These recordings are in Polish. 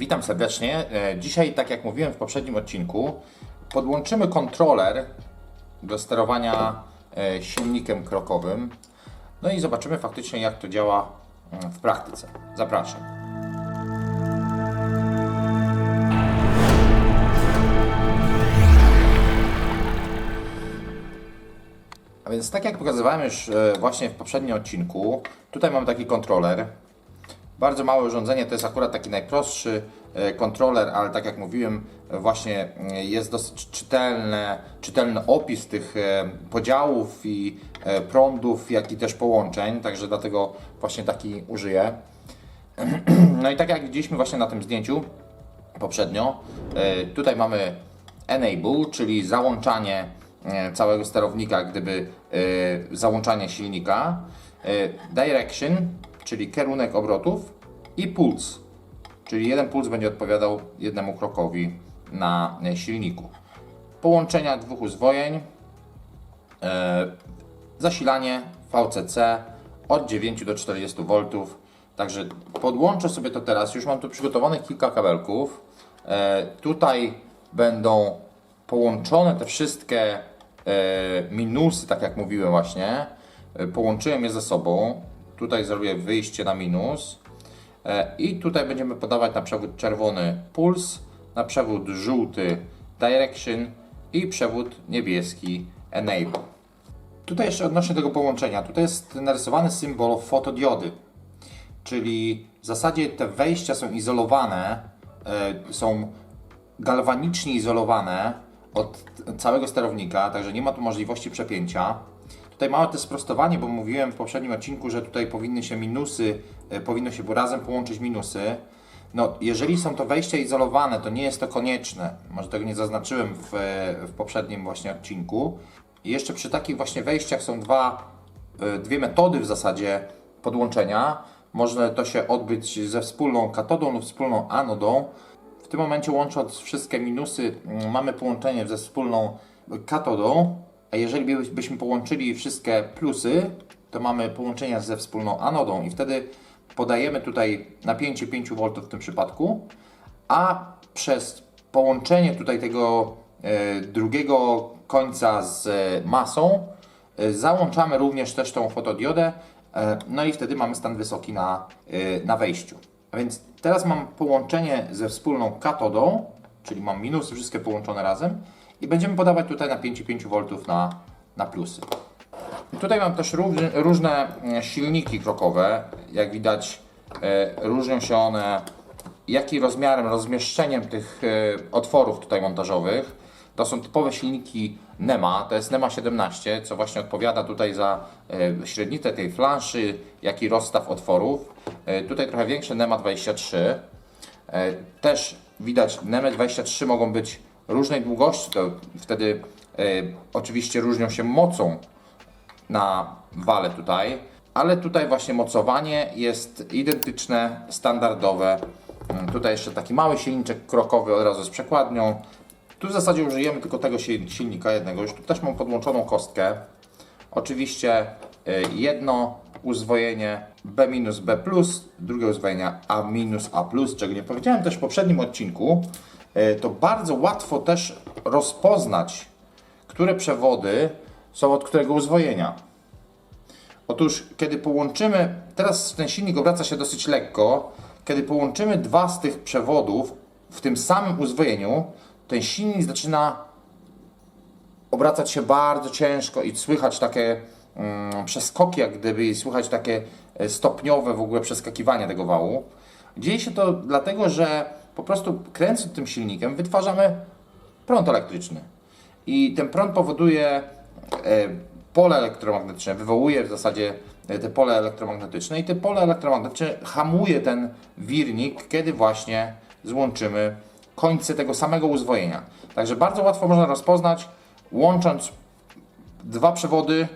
Witam serdecznie. E, Dzisiaj, tak jak mówiłem w poprzednim odcinku, podłączymy kontroler do sterowania e, silnikiem krokowym. No i zobaczymy faktycznie, jak to działa mm, w praktyce. Zapraszam. A więc tak jak pokazywałem już e, właśnie w poprzednim odcinku, tutaj mamy taki kontroler. Bardzo małe urządzenie, to jest akurat taki najprostszy e, kontroler, ale tak jak mówiłem, e, właśnie e, jest dosyć czytelne, czytelny opis tych podziałów i prądów, jak i też połączeń, także dlatego właśnie taki użyję. No i tak jak widzieliśmy właśnie na tym zdjęciu poprzednio, tutaj mamy enable, czyli załączanie całego sterownika, gdyby załączanie silnika, direction, czyli kierunek obrotów i puls, czyli jeden puls będzie odpowiadał jednemu krokowi na e, silniku. Połączenia dwóch uzwojeń, e, zasilanie VCC od 9 do 40 V. Także podłączę sobie to teraz. Już mam tu przygotowanych kilka kabelków. E, tutaj będą połączone te wszystkie minusy, tak jak mówiłem właśnie. Połączyłem je ze sobą. Tutaj zrobię wyjście na minus. E, I tutaj będziemy podawać na przewód czerwony puls, na przewód żółty direction i przewód niebieski enable. Tutaj jeszcze odnośnie tego połączenia. Tutaj jest narysowany symbol fotodiody, czyli w zasadzie te wejścia są izolowane, e, są galwanicznie izolowane od całego sterownika, także nie ma tu możliwości przepięcia. Tutaj małe też sprostowanie, bo mówiłem w poprzednim odcinku, że tutaj powinny się minusy, e, powinno się razem połączyć minusy. No, jeżeli są to wejścia izolowane, to nie jest to konieczne. Może tego nie zaznaczyłem w, e, w poprzednim właśnie odcinku. I jeszcze przy takich właśnie wejściach są dwa, e, dwie metody w zasadzie podłączenia. Może to się odbyć ze wspólną katodą lub wspólną anodą. W tym momencie łącząc wszystkie minusy, mm, mamy połączenie ze wspólną katodą, a jeżeli by- byśmy połączyli wszystkie plusy, to mamy połączenia ze wspólną anodą i wtedy podajemy tutaj napięcie 5 V w tym przypadku, a przez połączenie tutaj tego e, drugiego końca z masą e, załączamy również też tą fotodiodę, e, no i wtedy mamy stan wysoki na, na wejściu. A więc teraz mam połączenie ze wspólną katodą, czyli mam minusy wszystkie połączone razem i będziemy podawać tutaj napięcie 5 V na, na plusy. Tutaj mam też różne, różne e, silniki krokowe. Jak widać, e, różnią się one jak i rozmiarem, rozmieszczeniem tych e, otworów tutaj montażowych. To są typowe silniki NEMA, to jest NEMA 17, co właśnie odpowiada tutaj za e, średnicę tej flanszy, jak i rozstaw otworów. Tutaj trochę większe NEMA 23. E, Też widać, NEMA 23 mogą być różnej długości, to wtedy e, oczywiście różnią się mocą na wale tutaj, ale tutaj właśnie mocowanie jest identyczne, standardowe. Mm, Tutaj jeszcze taki mały silniczek krokowy od razu z przekładnią. Tu w zasadzie użyjemy tylko tego sil- silnika jednego. Już tu też mam podłączoną kostkę. Oczywiście y, jedno uzwojenie B minus B plus, drugie uzwojenie A minus A plus, czego nie powiedziałem też w poprzednim odcinku. Y, To bardzo łatwo też rozpoznać, które przewody są od którego uzwojenia. Otóż, kiedy połączymy, teraz ten silnik obraca się dosyć lekko, kiedy połączymy dwa z tych przewodów w tym samym uzwojeniu, ten silnik zaczyna obracać się bardzo ciężko i słychać takie mm, przeskoki, jak gdyby, i słychać takie e, stopniowe w ogóle przeskakiwanie tego wału. Dzieje się to dlatego, że po prostu kręcąc tym silnikiem wytwarzamy prąd elektryczny. I ten prąd powoduje e, pole elektromagnetyczne, wywołuje w zasadzie e, te pole elektromagnetyczne i te pole elektromagnetyczne hamuje ten wirnik, kiedy właśnie złączymy końce tego samego uzwojenia. Także bardzo łatwo można rozpoznać, łącząc dwa przewody,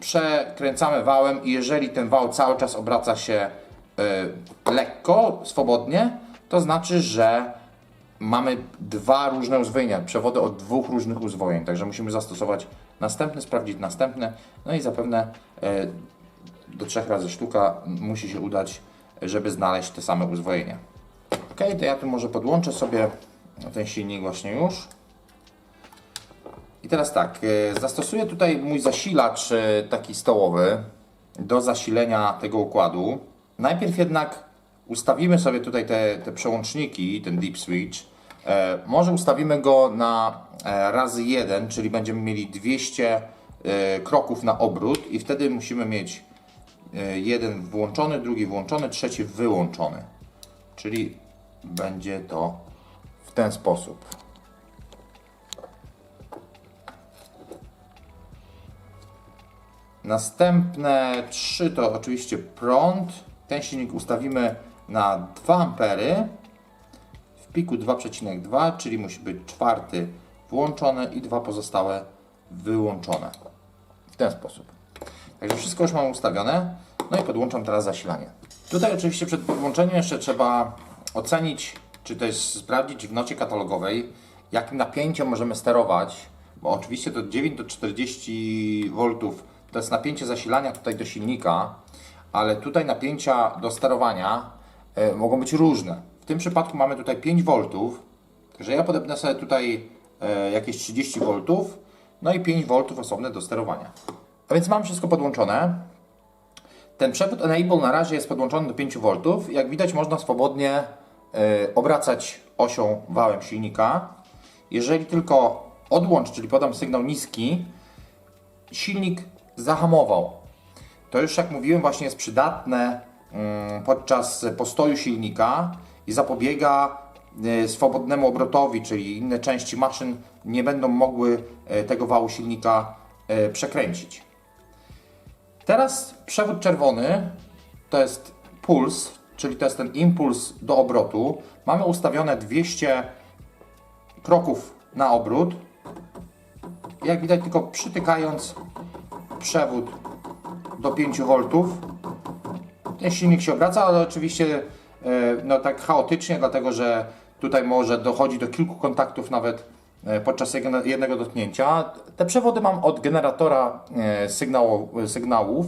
przekręcamy wałem i jeżeli ten wał cały czas obraca się y, lekko, swobodnie, to znaczy, że mamy dwa różne uzwojenia, przewody od dwóch różnych uzwojeń, także musimy zastosować następny, sprawdzić następny, no i zapewne y, do trzech razy sztuka musi się udać, żeby znaleźć te same uzwojenia. Ok, to ja tu może podłączę sobie ten silnik właśnie już. I teraz tak, e, zastosuję tutaj mój zasilacz e, taki stołowy do zasilenia tego układu. Najpierw jednak ustawimy sobie tutaj te, te przełączniki, ten deep switch. E, może ustawimy go na e, razy 1, czyli będziemy mieli 200 e, kroków na obrót i wtedy musimy mieć jeden włączony, drugi włączony, trzeci wyłączony. Czyli będzie to w ten sposób. Następne trzy to oczywiście prąd. Ten silnik ustawimy na 2 ampery w piku 2,2, czyli musi być czwarty włączony i dwa pozostałe wyłączone. W ten sposób. Także wszystko już mam ustawione. No i podłączam teraz zasilanie. Tutaj oczywiście przed podłączeniem jeszcze trzeba ocenić, czy jest sprawdzić w nocie katalogowej, jakim napięciem możemy sterować, bo oczywiście to 9 do 40 V to jest napięcie zasilania tutaj do silnika, ale tutaj napięcia do sterowania mogą być różne. W tym przypadku mamy tutaj 5 V, także ja podepnę sobie tutaj e, jakieś 30 V, no i 5 V osobne do sterowania. A więc mam wszystko podłączone. Ten przewód Enable na razie jest podłączony do 5 V. Jak widać można swobodnie e, obracać osią wałem silnika. Jeżeli tylko odłącz, czyli podam sygnał niski, silnik zahamował. To już jak mówiłem właśnie jest przydatne podczas postoju silnika i zapobiega e, swobodnemu obrotowi, czyli inne części maszyn nie będą mogły e, tego wału silnika e, przekręcić. Teraz przewód czerwony to jest puls, czyli to jest ten impuls do obrotu. Mamy ustawione 200 kroków na obrót. Jak widać, tylko przytykając przewód do 5 V, silnik się obraca, ale oczywiście e, no tak chaotycznie, dlatego że tutaj może dochodzi do kilku kontaktów nawet e, podczas jednego dotknięcia. Te przewody mam od generatora e, sygnałów.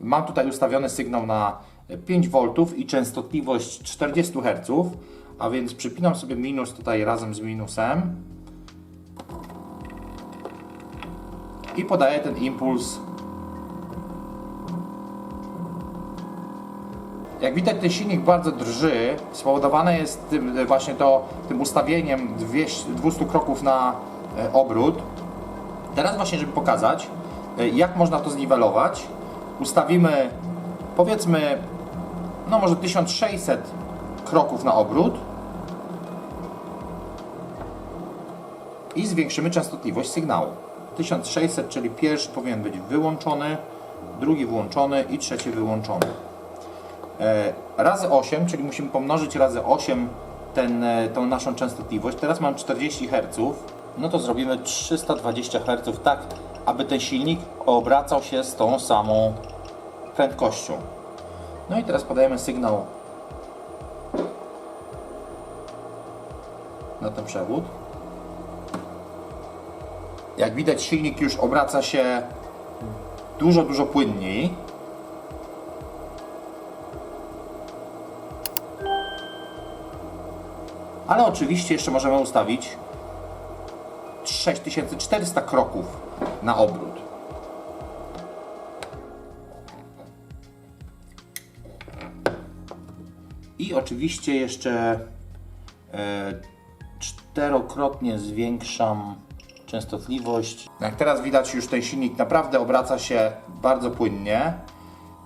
Mam tutaj ustawiony sygnał na 5 V i częstotliwość 40 Hz, a więc przypinam sobie minus tutaj razem z minusem i podaję ten impuls Jak widać, ten silnik bardzo drży. Spowodowane jest tym, e, właśnie to, tym ustawieniem 200, 200 kroków na e, obrót. Teraz właśnie, żeby pokazać, e, jak można to zniwelować, ustawimy powiedzmy, no może 1600 kroków na obrót i zwiększymy częstotliwość sygnału. 1600, czyli pierwszy powinien być wyłączony, drugi włączony i trzeci wyłączony. E, razy 8, czyli musimy pomnożyć razy 8 ten, e, tą naszą częstotliwość. Teraz mam 40 Hz, no to zrobimy 320 Hz tak, aby ten silnik obracał się z tą samą prędkością. No i teraz podajemy sygnał na ten przewód. Jak widać silnik już obraca się dużo, dużo płynniej. Ale oczywiście jeszcze możemy ustawić 6400 kroków na obrót. I oczywiście jeszcze e, czterokrotnie zwiększam częstotliwość. Jak teraz widać już ten silnik naprawdę obraca się bardzo płynnie.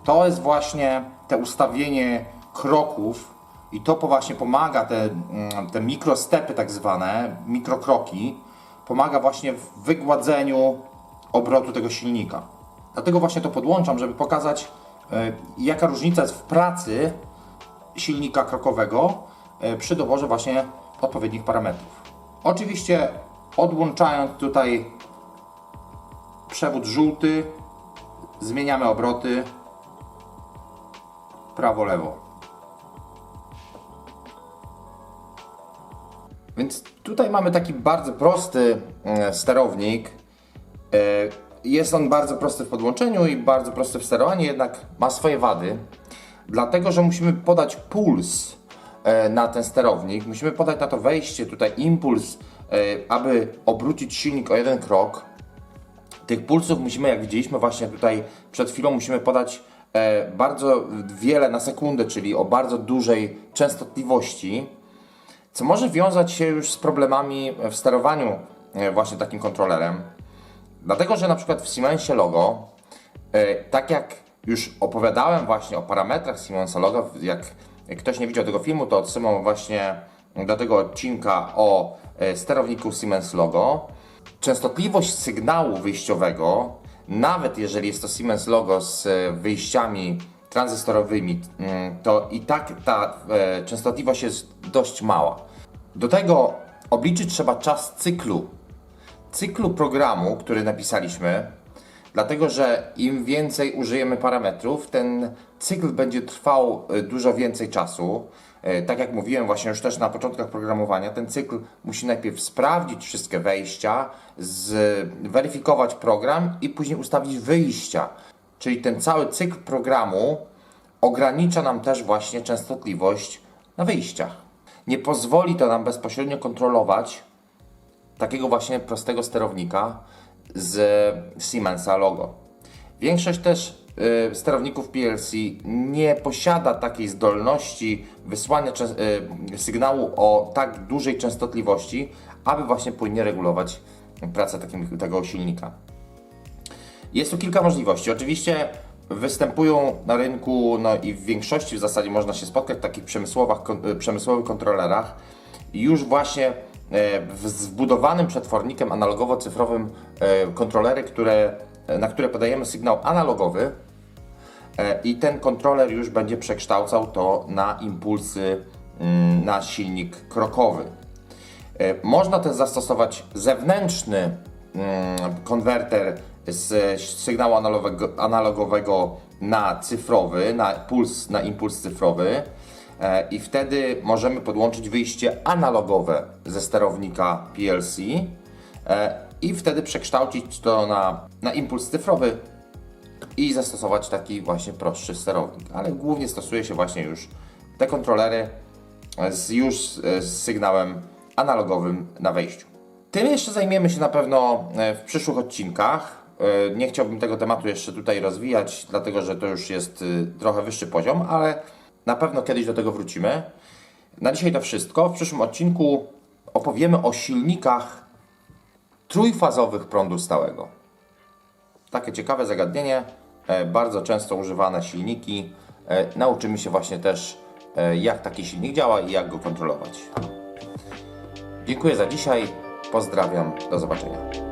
To jest właśnie te ustawienie kroków i to właśnie pomaga, te, mm, te mikrostepy tak zwane, mikrokroki, pomaga właśnie w wygładzeniu obrotu tego silnika. Dlatego właśnie to podłączam, żeby pokazać e, jaka różnica jest w pracy silnika krokowego e, przy doborze właśnie odpowiednich parametrów. Oczywiście odłączając tutaj przewód żółty, zmieniamy obroty prawo-lewo. Więc tutaj mamy taki bardzo prosty e, sterownik. E, Jest on bardzo prosty w podłączeniu i bardzo prosty w sterowaniu, jednak ma swoje wady. Dlatego, że musimy podać puls e, na ten sterownik. Musimy podać na to wejście, tutaj impuls, aby obrócić silnik o jeden krok. Tych pulsów musimy, jak widzieliśmy właśnie tutaj przed chwilą, musimy podać bardzo wiele na sekundę, czyli o bardzo dużej częstotliwości, co może wiązać się już z problemami w sterowaniu e, właśnie takim kontrolerem. Dlatego, że na przykład w Siemensie Logo, e, tak jak już opowiadałem właśnie o parametrach Siemensa Logo, jak ktoś nie widział tego filmu, to odsyłam właśnie do tego odcinka o e, sterowniku Siemens Logo. Częstotliwość sygnału wyjściowego, nawet jeżeli jest to Siemens Logo z wyjściami tranzystorowymi, mm, to i tak ta e, częstotliwość jest dość mała. Do tego obliczyć trzeba czas cyklu cyklu programu, który napisaliśmy, dlatego że im więcej użyjemy parametrów, ten cykl będzie trwał y, dużo więcej czasu. Y, Tak jak mówiłem właśnie już też na początkach programowania, ten cykl musi najpierw sprawdzić wszystkie wejścia, zweryfikować program i później ustawić wyjścia. Czyli ten cały cykl programu ogranicza nam też właśnie częstotliwość na wyjściach. Nie pozwoli to nam bezpośrednio kontrolować takiego właśnie prostego sterownika z Siemensa logo. Większość też y, sterowników PLC nie posiada takiej zdolności wysłania y, sygnału o tak dużej częstotliwości, aby właśnie płynnie regulować pracę takim, tego silnika. Jest tu kilka możliwości. Oczywiście występują na rynku, no i w większości w zasadzie można się spotkać w takich przemysłowych, y, przemysłowych kontrolerach. Już właśnie e, z wbudowanym przetwornikiem analogowo-cyfrowym e, kontrolery, które, na które podajemy sygnał analogowy e, i ten kontroler już będzie przekształcał to na impulsy mm, na silnik krokowy. E, Można też zastosować zewnętrzny mm, konwerter z sygnału analogowego, analogowego na cyfrowy, na, puls, na impuls cyfrowy e, i wtedy możemy podłączyć wyjście analogowe ze sterownika PLC e, i wtedy przekształcić to na, na impuls cyfrowy i zastosować taki właśnie prostszy sterownik. Ale głównie stosuje się właśnie już te kontrolery z, już z, sygnałem analogowym na wejściu. Tym jeszcze zajmiemy się na pewno e, w przyszłych odcinkach. E, Nie chciałbym tego tematu jeszcze tutaj rozwijać, dlatego że to już jest y, trochę wyższy poziom, ale na pewno kiedyś do tego wrócimy. Na dzisiaj to wszystko. W przyszłym odcinku opowiemy o silnikach trójfazowych prądu stałego. Takie ciekawe zagadnienie, e, bardzo często używane silniki. E, Nauczymy się właśnie też, jak taki silnik działa i jak go kontrolować. Dziękuję za dzisiaj. Pozdrawiam. Do zobaczenia.